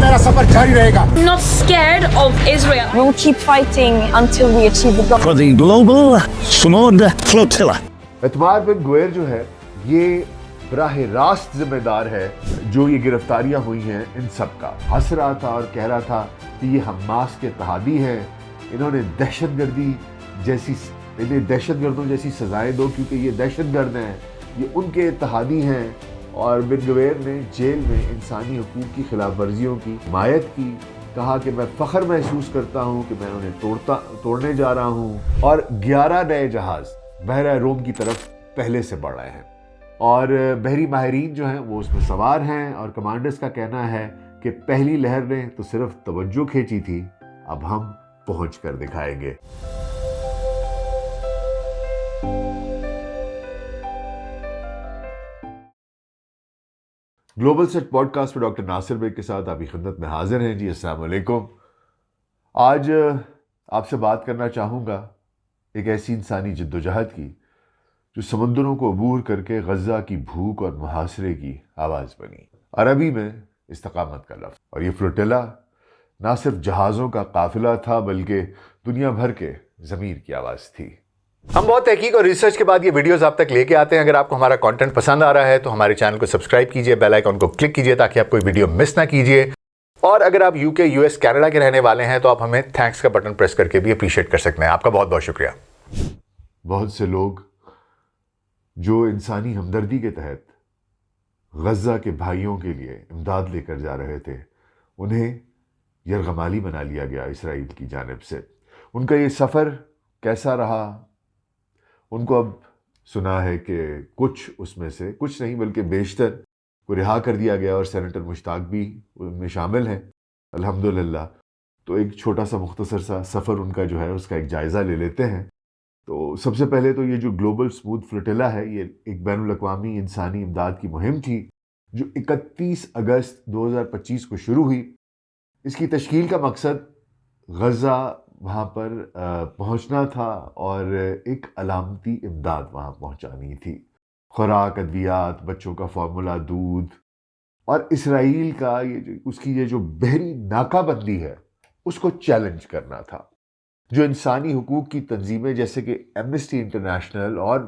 میرا سفر جاری رہے گا not scared of Israel. Keep fighting until we achieve the goal. For the global flotilla. اعتماد بن گوئر جو ہے یہ براہ راست ذمہ دار ہے جو یہ گرفتاریاں ہوئی ہیں ان سب کا ہنس رہا تھا اور کہہ رہا تھا کہ یہ حماس کے تحادی ہیں انہوں نے دہشت گردی جیسی انہیں دہشت گردوں جیسی سزائیں دو کیونکہ یہ دہشت گرد ہیں یہ ان کے اتحادی ہیں اور بن گویر نے جیل میں انسانی حقوق کی خلاف ورزیوں کی حمایت کی، کہا کہ میں فخر محسوس کرتا ہوں کہ میں انہیں توڑتا، توڑنے جا رہا ہوں۔ اور گیارہ نئے جہاز بحرہ روم کی طرف پہلے سے بڑھ رہے ہیں۔ اور بحری ماہرین جو ہیں وہ اس میں سوار ہیں اور کمانڈرز کا کہنا ہے کہ پہلی لہر نے تو صرف توجہ کھینچی تھی، اب ہم پہنچ کر دکھائیں گے۔ گلوبل سیٹ پوڈ کاسٹ پہ ڈاکٹر ناصر بیگ کے ساتھ آپ کی خدمت میں حاضر ہیں۔ جی السلام علیکم۔ آج آپ سے بات کرنا چاہوں گا ایک ایسی انسانی جد و جہد کی جو سمندروں کو عبور کر کے غزہ کی بھوک اور محاصرے کی آواز بنی۔ عربی میں استقامت کا لفظ۔ اور یہ فلوٹیلا نہ صرف جہازوں کا قافلہ تھا بلکہ دنیا بھر کے ضمیر کی آواز تھی۔ ہم بہت تحقیق اور ریسرچ کے بعد یہ ویڈیوز آپ تک لے کے آتے ہیں۔ اگر آپ کو ہمارا کانٹینٹ پسند آ رہا ہے تو ہمارے چینل کو سبسکرائب کیجیے بیل آئکن کو کلک کیجیے تاکہ آپ کوئی ویڈیو مس نہ کیجیے اور اگر آپ یو کے یو ایس کینیڈا کے رہنے والے ہیں تو آپ ہمیں تھینکس کا بٹن پریس کر کے بھی اپریشیٹ کر سکتے ہیں۔ آپ کا بہت بہت شکریہ۔ بہت سے لوگ جو انسانی ہمدردی کے تحت غزہ کے بھائیوں کے لیے امداد لے کر جا رہے تھے، انہیں یرغمالی بنا لیا گیا اسرائیل کی جانب سے۔ ان کا یہ سفر کیسا رہا؟ ان کو اب سنا ہے کہ کچھ اس میں سے، کچھ نہیں بلکہ بیشتر کو رہا کر دیا گیا اور سینیٹر مشتاق بھی ان میں شامل ہیں۔ الحمد تو ایک چھوٹا سا مختصر سا سفر ان کا جو ہے، اس کا ایک جائزہ لے لیتے ہیں۔ تو سب سے پہلے تو یہ جو گلوبل سمود فلٹیلا ہے، یہ ایک بین الاقوامی انسانی امداد کی مہم تھی، جو اکتیس اگست دو ہزار پچیس کو شروع ہوئی۔ اس کی تشکیل کا مقصد غزہ وہاں پر پہنچنا تھا اور ایک علامتی امداد وہاں پہنچانی تھی۔ خوراک، ادویات، بچوں کا فارمولا، دودھ اور اسرائیل کا یہ جو، اس کی یہ جو بحری ناکہ بندی ہے، اس کو چیلنج کرنا تھا۔ جو انسانی حقوق کی تنظیمیں، جیسے کہ ایمنسٹی انٹرنیشنل اور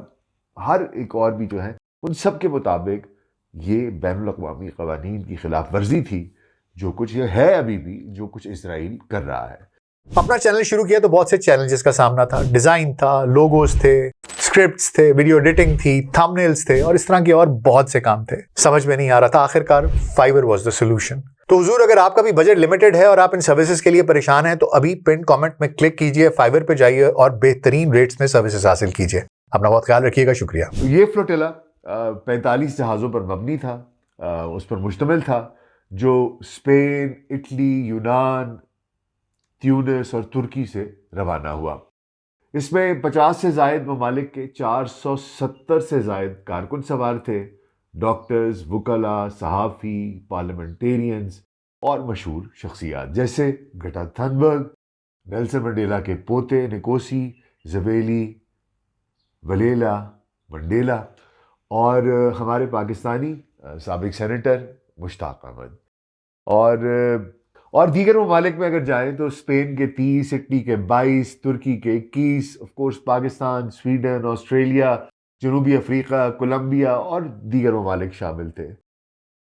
ہر ایک اور بھی جو ہیں، ان سب کے مطابق یہ بین الاقوامی قوانین کی خلاف ورزی تھی، جو کچھ یہ ہے ابھی بھی، جو کچھ اسرائیل کر رہا ہے۔ اپنا چینل شروع کیا تو بہت سے چیلنجز کا سامنا تھا۔ ڈیزائن تھا لوگوز تھے اسکرپٹس تھے ویڈیو ایڈیٹنگ تھی تھم نیلز تھے اور اس طرح کے اور بہت سے کام تھے۔ سمجھ میں نہیں آ رہا تھا آخر کار فائبر واز دا سولوشن تو حضور اگر آپ کا بھی بجٹ لمیٹڈ ہے اور آپ ان سروسز کے لیے پریشان ہیں تو ابھی پن کامنٹ میں کلک کیجیے فائبر پہ جائیے اور بہترین ریٹس میں سروسز حاصل کیجیے۔ اپنا بہت خیال رکھیے گا، شکریہ۔ یہ فلوٹیلا پینتالیس جہازوں پر مبنی تھا اس پر مشتمل تھا، جو اسپین اٹلی یونان تیونس اور ترکی سے روانہ ہوا۔ اس میں پچاس سے زائد ممالک کے چار سو ستر سے زائد کارکن سوار تھے۔ ڈاکٹرز وکلا صحافی، پارلیمنٹیرینز اور مشہور شخصیات جیسے گٹا تھنبرگ، نیلسن منڈیلا کے پوتے نکوسی زبیلی ولیلا منڈیلا اور ہمارے پاکستانی سابق سینیٹر مشتاق احمد۔ اور اور دیگر ممالک میں اگر جائیں تو اسپین کے تیس، اٹلی کے بائیس، ترکی کے اکیس of course Pakistan, Sweden, Australia, جنوبی افریقہ، کولمبیا اور دیگر ممالک شامل تھے۔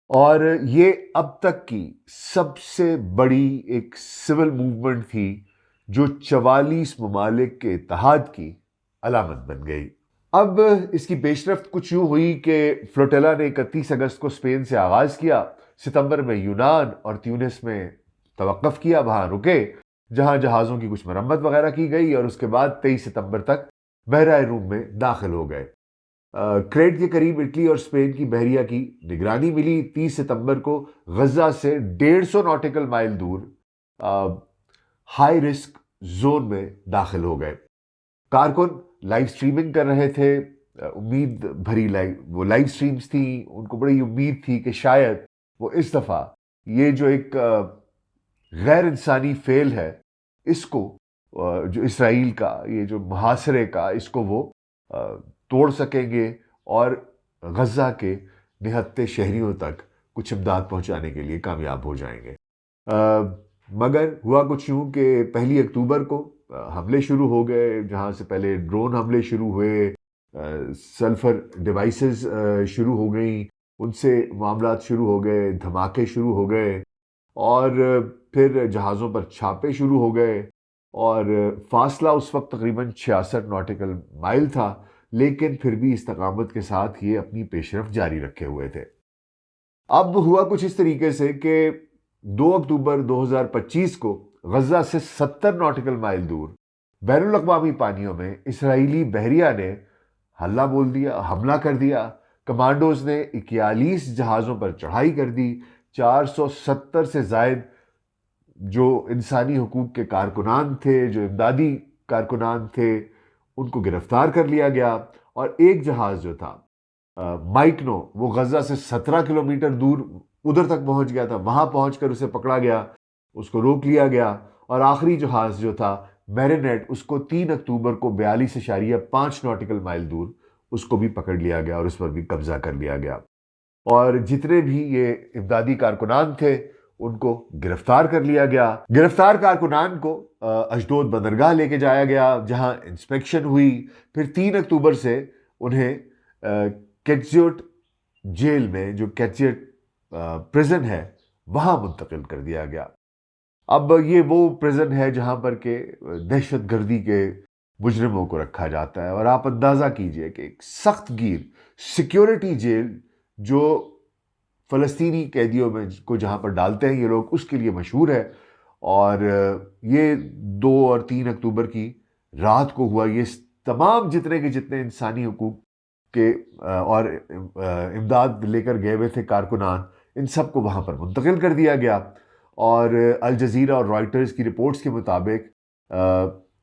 اور یہ اب تک کی سب سے بڑی ایک سول موومنٹ تھی جو چوالیس ممالک کے اتحاد کی علامت بن گئی۔ اب اس کی پیش رفت کچھ یوں ہوئی کہ فلوٹیلا نے اکتیس اگست کو اسپین سے آغاز کیا۔ ستمبر میں یونان اور تیونس میں توقف کیا، وہاں رکے، جہاں جہازوں کی کچھ مرمت وغیرہ کی گئی اور اس کے بعد تیئیس ستمبر تک بحرہ روم میں داخل ہو گئے۔ کریٹ کے قریب اٹلی اور اسپین کی بحریہ کی نگرانی ملی۔ تیس ستمبر کو غزہ سے ڈیڑھ سو نوٹیکل مائل دور ہائی رسک زون میں داخل ہو گئے۔ کارکن لائیو سٹریمنگ کر رہے تھے۔ امید بھری لائیو وہ لائیو سٹریمز تھیں۔ ان کو بڑی امید تھی کہ شاید وہ اس دفعہ یہ جو ایک غیر انسانی فیل ہے، اس کو جو اسرائیل کا، یہ جو محاصرے کا، اس کو وہ توڑ سکیں گے اور غزہ کے نہتے شہریوں تک کچھ امداد پہنچانے کے لیے کامیاب ہو جائیں گے۔ مگر ہوا کچھ یوں کہ پہلی اکتوبر کو حملے شروع ہو گئے، جہاں سے پہلے ڈرون حملے شروع ہوئے سلفر ڈیوائسز شروع ہو گئیں، ان سے معاملات شروع ہو گئے، دھماکے شروع ہو گئے اور پھر جہازوں پر چھاپے شروع ہو گئے اور فاصلہ اس وقت تقریباً چھیاسٹھ ناٹیکل مائل تھا، لیکن پھر بھی استقامت کے ساتھ یہ اپنی پیشرفت جاری رکھے ہوئے تھے۔ اب ہوا کچھ اس طریقے سے کہ دو اکتوبر دو ہزار پچیس کو غزہ سے ستر ناٹیکل مائل دور بین الاقوامی پانیوں میں اسرائیلی بحریہ نے حلہ بول دیا، حملہ کر دیا۔ کمانڈوز نے اکیالیس جہازوں پر چڑھائی کر دی، چار سو ستر سے زائد جو انسانی حقوق کے کارکنان تھے، جو امدادی کارکنان تھے، ان کو گرفتار کر لیا گیا اور ایک جہاز جو تھا مائکنو، وہ غزہ سے سترہ کلومیٹر دور ادھر تک پہنچ گیا تھا، وہاں پہنچ کر اسے پکڑا گیا، اس کو روک لیا گیا اور آخری جہاز جو تھا، میرینیٹ، اس کو تین اکتوبر کو بیالیس اشاریہ پانچ ناٹیکل مائل دور اس کو بھی پکڑ لیا گیا اور اس پر بھی قبضہ کر لیا گیا۔ اور جتنے بھی یہ امدادی کارکنان تھے ان کو گرفتار کر لیا گیا۔ گرفتار کارکنان کو اشدود بندرگاہ لے کے جایا گیا، جہاں انسپیکشن ہوئی۔ پھر تین اکتوبر سے انہیں کیٹزیوٹ جیل میں، جو کیٹزیوٹ پریزن ہے، وہاں منتقل کر دیا گیا۔ اب یہ وہ پریزن ہے جہاں پر کہ دہشت گردی کے مجرموں کو رکھا جاتا ہے۔ اور آپ اندازہ کیجیے کہ ایک سخت گیر، سیکیورٹی جیل جو فلسطینی قیدیوں میں کو جہاں پر ڈالتے ہیں یہ لوگ، اس کے لیے مشہور ہے۔ اور یہ دو اور تین اکتوبر کی رات کو ہوا۔ یہ تمام جتنے کے جتنے انسانی حقوق کے، اور، امداد لے کر گئے ہوئے تھے کارکنان، ان سب کو وہاں پر منتقل کر دیا گیا۔ اور الجزیرہ اور رائٹرز کی رپورٹس کے مطابق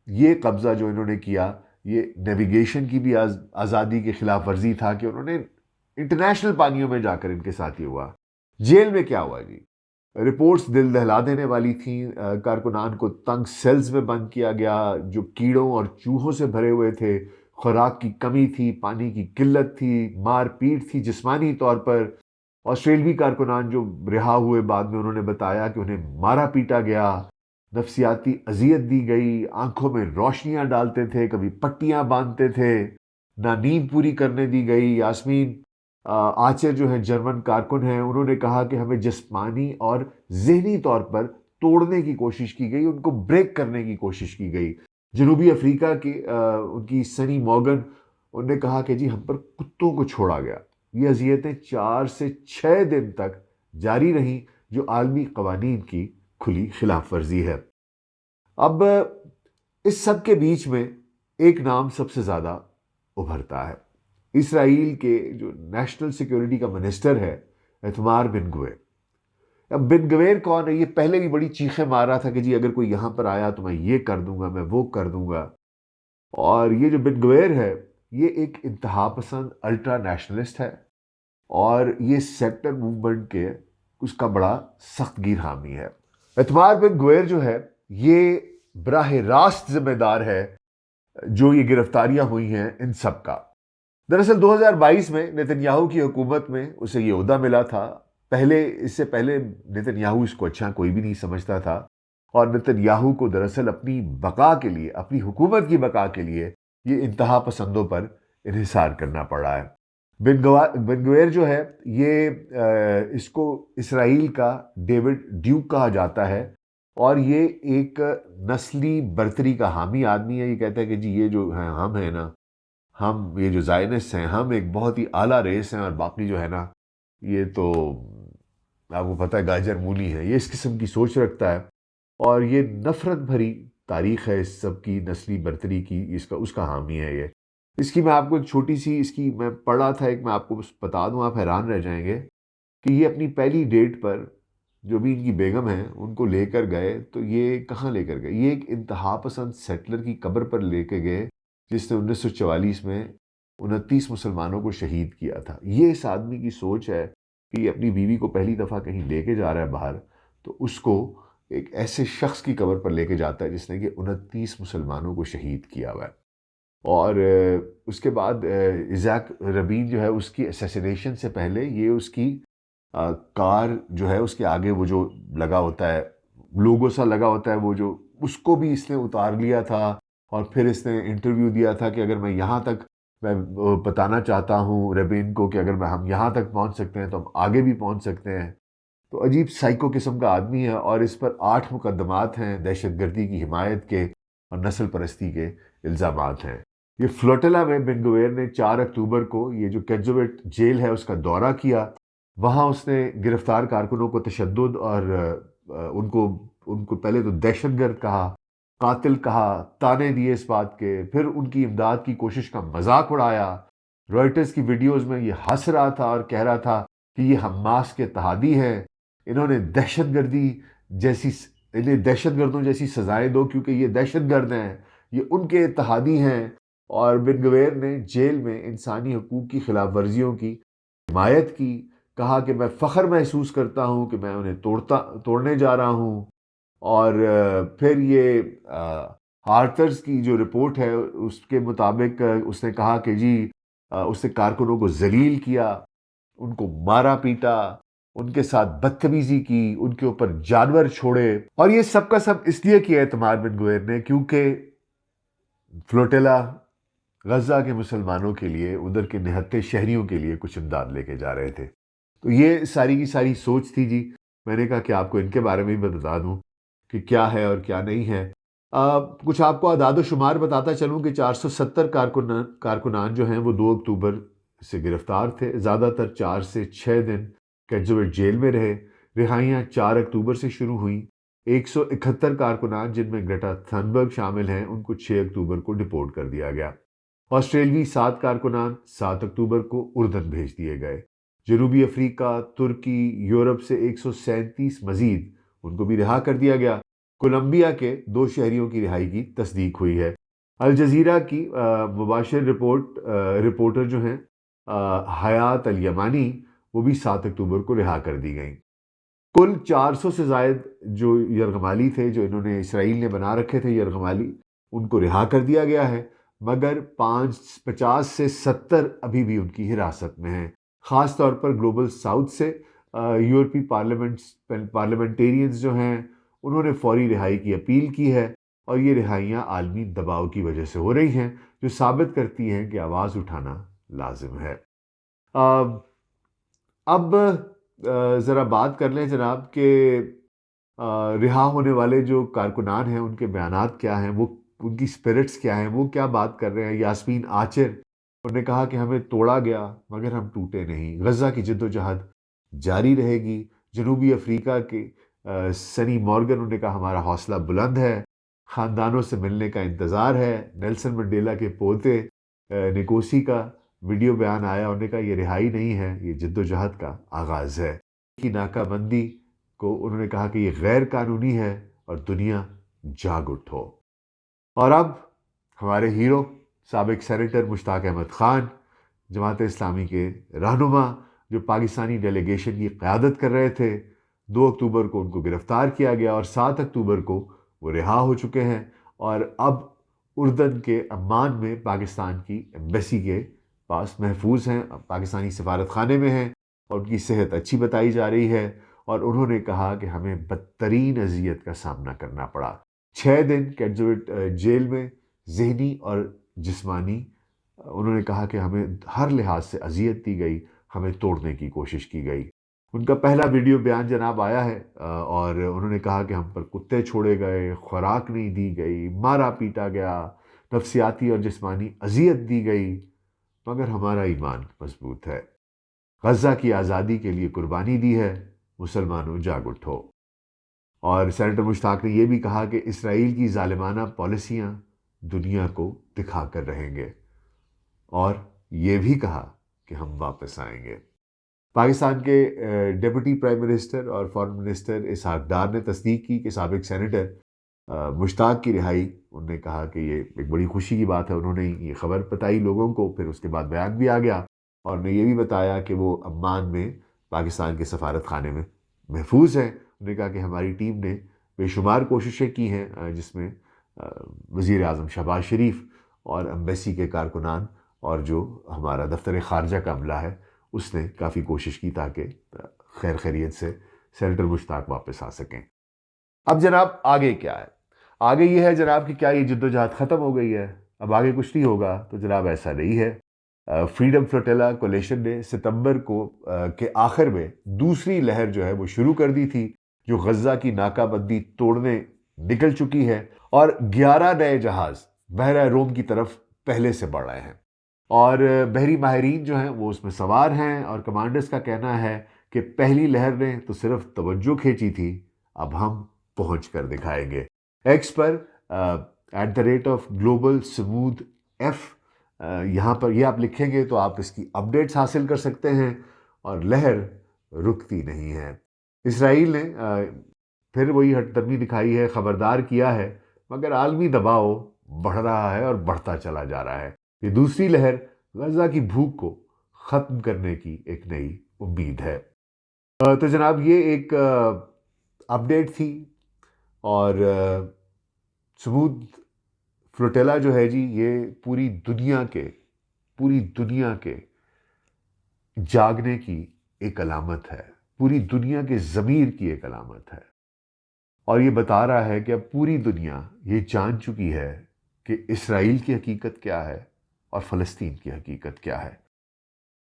یہ قبضہ جو انہوں نے کیا، یہ نیویگیشن کی بھی آزادی کے خلاف ورزی تھا کہ انہوں نے انٹرنیشنل پانیوں میں جا کر ان کے ساتھ یہ ہوا۔ جیل میں کیا ہوا جی؟ رپورٹس دل دہلا دینے والی تھیں۔ کارکنان کو تنگ سیلز میں بند کیا گیا، جو کیڑوں اور چوہوں سے بھرے ہوئے تھے۔ خوراک کی کمی تھی، پانی کی قلت تھی، مار پیٹ تھی۔ جسمانی طور پر آسٹریلوی کارکنان جو رہا ہوئے بعد میں انہوں نے بتایا کہ انہیں مارا پیٹا گیا۔ نفسیاتی اذیت دی گئی۔ آنکھوں میں روشنیاں ڈالتے تھے، کبھی پٹیاں باندھتے تھے۔ نہ نیند پوری کرنے دی گئی۔ یاسمین آچر جو ہے جرمن کارکن ہیں، انہوں نے کہا کہ ہمیں جسمانی اور ذہنی طور پر توڑنے کی کوشش کی گئی، ان کو بریک کرنے کی کوشش کی گئی۔ جنوبی افریقہ کی ان کی سنی موگن انہوں نے کہا کہ جی ہم پر کتوں کو چھوڑا گیا۔ یہ اذیتیں چار سے چھ دن تک جاری رہیں، جو عالمی قوانین کی کھلی خلاف ورزی ہے۔ اب، اس سب کے بیچ میں ایک نام سب سے زیادہ ابھرتا ہے۔ اسرائیل کے جو نیشنل سیکیورٹی کا منسٹر ہے، اعتمار بن گویر اب بن گویر کون ہے؟ یہ پہلے بھی بڑی چیخیں مار رہا تھا کہ جی اگر کوئی یہاں پر آیا تو میں یہ کر دوں گا، میں وہ کر دوں گا۔ اور یہ جو بن گویر ہے، یہ ایک انتہا پسند الٹرا نیشنلسٹ ہے۔ اور یہ سیکٹر موومنٹ کے اس کا بڑا سخت گیر حامی ہے۔ اعتمار بن گویر جو ہے، یہ براہ راست ذمہ دار ہے جو یہ گرفتاریاں ہوئی ہیں ان سب کا۔ دراصل دو ہزار بائیس میں نیتن کی حکومت میں اسے یہ عہدہ ملا تھا۔ پہلے، اس سے پہلے نیتن اس کو اچھا کوئی بھی نہیں سمجھتا تھا۔ اور نیتن کو دراصل اپنی بقا کے لیے، اپنی حکومت کی بقا کے لیے یہ انتہا پسندوں پر انحصار کرنا پڑا ہے۔ بنگویر جو ہے، یہ اس کو اسرائیل کا ڈیوڈ ڈیوک کہا جاتا ہے۔ اور یہ ایک نسلی برتری کا حامی آدمی ہے۔ یہ کہتا ہے کہ جی یہ جو ہیں، ہم ہیں نا ہم یہ جو زائنس ہیں، ہم ایک بہت ہی اعلیٰ ریس ہیں اور باقی جو ہے نا، یہ تو آپ کو پتہ ہے گاجر مولی ہے، یہ اس قسم کی سوچ رکھتا ہے اور یہ نفرت بھری تاریخ ہے اس سب کی، نسلی برتری کی، اس کا اس کا حامی ہے یہ۔ اس کی میں آپ کو ایک چھوٹی سی، اس کی میں پڑھا تھا، ایک میں آپ کو بتا دوں، آپ حیران رہ جائیں گے کہ یہ اپنی پہلی ڈیٹ پر جو بھی ان کی بیگم ہیں، ان کو لے کر گئے تو یہ کہاں لے کر گئے؟ یہ ایک انتہا پسند سیٹلر کی قبر پر لے کے گئے جس نے انیس سو چوالیس میں انتیس مسلمانوں کو شہید کیا تھا۔ یہ اس آدمی کی سوچ ہے کہ یہ اپنی بیوی کو پہلی دفعہ کہیں لے کے جا رہا ہے باہر، تو اس کو ایک ایسے شخص کی قبر پر لے کے جاتا ہے جس نے کہ انتیس مسلمانوں کو شہید کیا ہوا ہے۔ اور اس کے بعد ایزیک ربین جو ہے اس کی اسیسنیشن سے پہلے یہ اس کی کار جو ہے اس کے آگے وہ جو لگا ہوتا ہے لوگو سا لگا ہوتا ہے وہ جو، اس کو بھی اس نے اتار لیا تھا۔ اور پھر اس نے انٹرویو دیا تھا کہ اگر میں یہاں تک میں بتانا چاہتا ہوں ریبین کو کہ اگر میں ہم یہاں تک پہنچ سکتے ہیں تو ہم آگے بھی پہنچ سکتے ہیں۔ تو عجیب سائیکو قسم کا آدمی ہے اور اس پر آٹھ مقدمات ہیں دہشت گردی کی حمایت کے اور نسل پرستی کے الزامات ہیں۔ یہ فلوٹلا میں بن گویر نے چار اکتوبر کو یہ جو کیجویٹ جیل ہے اس کا دورہ کیا، وہاں اس نے گرفتار کارکنوں کو تشدد اور ان کو ان کو پہلے تو دہشت گرد کہا قاتل کہا، تانے دیے اس بات کے، پھر ان کی امداد کی کوشش کا مذاق اڑایا۔ رائٹرز کی ویڈیوز میں یہ ہنس رہا تھا اور کہہ رہا تھا کہ یہ حماس کے اتحادی ہیں۔ انہوں نے دہشت گردی جیسی انہیں دہشت گردوں جیسی سزائیں دو کیونکہ یہ دہشت گرد ہیں۔ یہ ان کے اتحادی ہیں۔ اور بن گویر نے جیل میں انسانی حقوق کی خلاف ورزیوں کی حمایت کی، کہا کہ میں فخر محسوس کرتا ہوں کہ میں انہیں توڑتا توڑنے جا رہا ہوں۔ اور پھر یہ ہارترز کی جو رپورٹ ہے، اس کے مطابق، اس نے کہا کہ جی اس نے کارکنوں کو ذلیل کیا، ان کو مارا پیٹا، ان کے ساتھ بدتمیزی کی، ان کے اوپر جانور چھوڑے۔ اور یہ سب کا سب اس لیے کیا اعتماد بن گویر نے؟ کیونکہ فلوٹیلا غزہ کے مسلمانوں کے لیے، ادھر کے نہتے شہریوں کے لیے کچھ امداد لے کے جا رہے تھے۔ تو یہ ساری کی ساری سوچ تھی جی۔ میں نے کہا کہ آپ کو ان کے بارے میں بھی بتا دوں کہ کیا ہے اور کیا نہیں ہے۔ کچھ آپ کو اعداد و شمار بتاتا چلوں کہ چار سو ستر کارکنان کارکنان جو ہیں وہ دو اکتوبر سے گرفتار تھے۔ زیادہ تر چار سے چھ دن کیجویٹ جیل میں رہے۔ رہائیاں چار اکتوبر سے شروع ہوئیں۔ ایک سو اکہتر کارکنان جن میں گریٹا تھنبرگ شامل ہیں، ان کو چھ اکتوبر کو ڈپورٹ کر دیا گیا۔ آسٹریلوی سات کارکنان سات اکتوبر کو اردن بھیج دیے گئے۔ جنوبی افریقہ، ترکی، یورپ سے ایک سو سینتیس مزید ان کو بھی رہا کر دیا گیا۔ کولمبیا کے دو شہریوں کی رہائی کی تصدیق ہوئی ہے۔ الجزیرہ کی مباشر رپورٹ رپورٹر جو ہیں حیات الیمانی وہ بھی سات اکتوبر کو رہا کر دی گئیں۔ کل چار سو سے زائد جو یرغمالی تھے، جو انہوں نے اسرائیل نے بنا رکھے تھے یرغمالی، ان کو رہا کر دیا گیا ہے۔ مگر پانچ، پچاس سے ستر ابھی بھی ان کی حراست میں ہیں۔ خاص طور پر گلوبل ساؤتھ سے یورپی پارلیمنٹس، پارلیمنٹیرینز جو ہیں انہوں نے فوری رہائی کی اپیل کی ہے اور یہ رہائیاں عالمی دباؤ کی وجہ سے ہو رہی ہیں، جو ثابت کرتی ہیں کہ آواز اٹھانا لازم ہے۔ اب ذرا بات کر لیں جناب کہ رہا ہونے والے جو کارکنان ہیں، ان کے بیانات کیا ہیں؟ وہ، ان کی اسپرٹس کیا ہیں؟ وہ کیا بات کر رہے ہیں؟ یاسمین آچر، انہوں نے کہا کہ ہمیں توڑا گیا، مگر ہم ٹوٹے نہیں۔ غزہ کی جد و جہد جاری رہے گی۔ جنوبی افریقہ کے سنی مورگن نے کہا ہمارا حوصلہ بلند ہے، خاندانوں سے ملنے کا انتظار ہے، نیلسن منڈیلا کے پوتے نکوسی کا ویڈیو بیان آیا، انہوں نے کہا یہ رہائی نہیں ہے، یہ جد و جہد کا آغاز ہے۔ کی ناکہ بندی کو انہوں نے کہا کہ یہ غیر قانونی ہے اور دنیا جاگ اٹھو۔ اور اب ہمارے ہیرو، سابق سینیٹر مشتاق احمد خان، جماعت اسلامی کے رہنما، جو پاکستانی ڈیلیگیشن کی قیادت کر رہے تھے دو اکتوبر کو ان کو گرفتار کیا گیا اور سات اکتوبر کو وہ رہا ہو چکے ہیں اور اب اردن کے امان میں پاکستان کی ایمبیسی کے پاس محفوظ ہیں پاکستانی سفارت خانے میں ہیں اور ان کی صحت اچھی بتائی جا رہی ہے اور انہوں نے کہا کہ ہمیں بدترین اذیت کا سامنا کرنا پڑا۔ چھ دن کیٹزوٹ جیل میں ذہنی اور جسمانی انہوں نے کہا کہ ہمیں ہر لحاظ سے اذیت دی گئی، ہمیں توڑنے کی کوشش کی گئی۔ ان کا پہلا ویڈیو بیان جناب آیا ہے اور انہوں نے کہا کہ ہم پر کتے چھوڑے گئے، خوراک نہیں دی گئی، مارا پیٹا گیا، نفسیاتی اور جسمانی اذیت دی گئی، مگر ہمارا ایمان مضبوط ہے۔ غزہ کی آزادی کے لیے قربانی دی ہے، مسلمانوں جاگ اٹھو۔ اور سینیٹر مشتاق نے یہ بھی کہا کہ اسرائیل کی ظالمانہ پالیسیاں دنیا کو دکھا کر رہیں گے۔ اور یہ بھی کہا کہ ہم واپس آئیں گے۔ پاکستان کے ڈپٹی پرائم منسٹر اور فارن منسٹر اسحاق ڈار نے تصدیق کی کہ سابق سینیٹر مشتاق کی رہائی۔ انہوں نے کہا کہ یہ ایک بڑی خوشی کی بات ہے، انہوں نے یہ خبر بتائی لوگوں کو، پھر اس کے بعد بیان بھی آ گیا اور نے یہ بھی بتایا کہ وہ اممان میں، پاکستان کے سفارت خانے میں محفوظ ہیں۔ انہوں نے کہا کہ ہماری ٹیم نے بے شمار کوششیں کی ہیں جس میں وزیر اعظم شہباز شریف اور امبیسی کے کارکنان اور جو ہمارا دفتر خارجہ کا عملہ ہے اس نے کافی کوشش کی تاکہ خیر خیریت سے سینیٹر مشتاق واپس آ سکیں۔ اب جناب آگے کیا ہے؟ آگے یہ ہے جناب کہ کیا یہ جد و جہد ختم ہو گئی ہے؟ اب آگے کچھ نہیں ہوگا تو جناب ایسا نہیں ہے۔ فریڈم فلوٹیلا کولیشن نے ستمبر کو کے آخر میں دوسری لہر جو ہے وہ شروع کر دی تھی، جو غزہ کی ناکہ بندی توڑنے نکل چکی ہے اور گیارہ نئے جہاز بحرہ روم کی طرف پہلے سے بڑھ رہے ہیں۔ اور بحری ماہرین جو ہیں وہ اس میں سوار ہیں اور کمانڈرز کا کہنا ہے کہ پہلی لہر نے تو صرف توجہ کھینچی تھی، اب ہم پہنچ کر دکھائیں گے۔ X per at the rate of global سمود ایف یہاں پر یہ آپ لکھیں گے تو آپ اس کی اپڈیٹس حاصل کر سکتے ہیں اور لہر رکتی نہیں ہے۔ اسرائیل نے پھر وہی ہٹ درمی دکھائی ہے، خبردار کیا ہے، مگر عالمی دباؤ بڑھ رہا ہے اور بڑھتا چلا جا رہا ہے۔ یہ دوسری لہر غزہ کی بھوک کو ختم کرنے کی ایک نئی امید ہے۔ تو جناب یہ ایک اپڈیٹ تھی اور سمود فلوٹیلا جو ہے جی یہ پوری دنیا کے، پوری دنیا کے جاگنے کی ایک علامت ہے۔ پوری دنیا کے ضمیر کی ایک علامت ہے۔ اور یہ بتا رہا ہے کہ اب پوری دنیا یہ جان چکی ہے کہ اسرائیل کی حقیقت کیا ہے۔ اور فلسطین کی حقیقت کیا ہے۔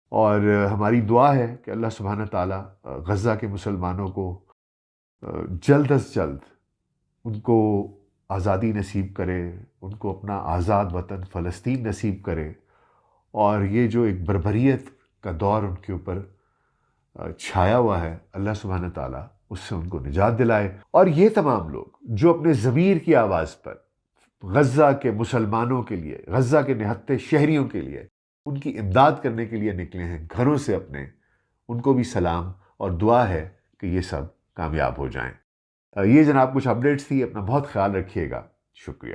اور ہماری دعا ہے کہ اللہ سبحانہ تعالیٰ، غزہ کے مسلمانوں کو، جلد از جلد ان کو آزادی نصیب کرے، ان کو اپنا آزاد وطن فلسطین نصیب کرے۔ اور یہ جو ایک بربریت کا دور ان کے اوپر چھایا ہوا ہے، اللہ سبحانہ تعالیٰ اس سے ان کو نجات دلائے۔ اور یہ تمام لوگ جو اپنے ضمیر کی آواز پر غزہ کے مسلمانوں کے لیے، غزہ کے نہتے شہریوں کے لیے ان کی امداد کرنے کے لیے نکلے ہیں گھروں سے اپنے۔ ان کو بھی سلام اور دعا ہے کہ یہ سب کامیاب ہو جائیں۔ یہ جناب کچھ اپڈیٹس تھی، اپنا بہت خیال رکھیے گا۔ شکریہ۔